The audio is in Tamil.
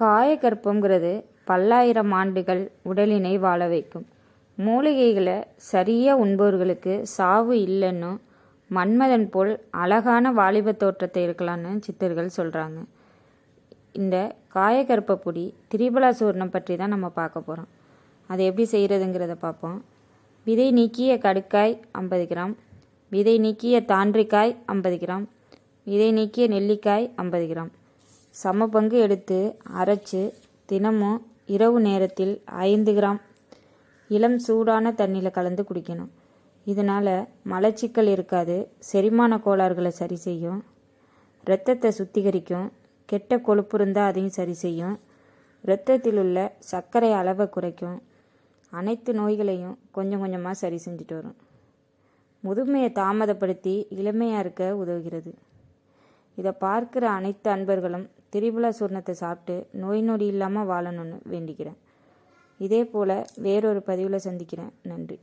காயகற்பம்ங்கிறது பல்லாயிரம் ஆண்டுகள் உடலினை வாழ வைக்கும். மூலிகைகளை சரியாக உண்பவர்களுக்கு சாவு இல்லைன்னு மன்மதன் போல் அழகான வாலிப தோற்றத்தை இருக்கலான்னு சித்தர்கள் சொல்கிறாங்க இந்த காயகற்ப பொடி திரிபலாசூர்ணம் பற்றி தான் நம்ம பார்க்க போகிறோம் அதை எப்படி செய்கிறதுங்கிறத பார்ப்போம். விதை நீக்கிய கடுக்காய் ஐம்பது கிராம் விதை நீக்கிய தாண்டிக்காய் ஐம்பது கிராம் விதை நீக்கிய நெல்லிக்காய் ஐம்பது கிராம். சம பங்கு எடுத்து அரைச்சு தினமும் இரவு நேரத்தில் ஐந்து கிராம் இளம் சூடான தண்ணியில் கலந்து குடிக்கணும். இதனால் மலச்சிக்கல் இருக்காது செரிமான கோளாறுகளை சரி செய்யும். இரத்தத்தை சுத்திகரிக்கும். கெட்ட கொழுப்பு இருந்தால் அதையும் சரி செய்யும். இரத்தத்தில் உள்ள சர்க்கரை அளவை குறைக்கும். அனைத்து நோய்களையும் கொஞ்சம் கொஞ்சமாக சரி செஞ்சுட்டு வரும். முதுமையை தாமதப்படுத்தி இளமையாக இருக்க உதவுகிறது. இதை பார்க்குற அனைத்து அன்பர்களும் திரிபுலா சூர்ணத்தை சாப்பிட்டு நோய் நொடி இல்லாமல் வாழணும்னு வேண்டிக்கிறேன். இதே போல் வேறொரு பதிவில் சந்திக்கிறேன். நன்றி.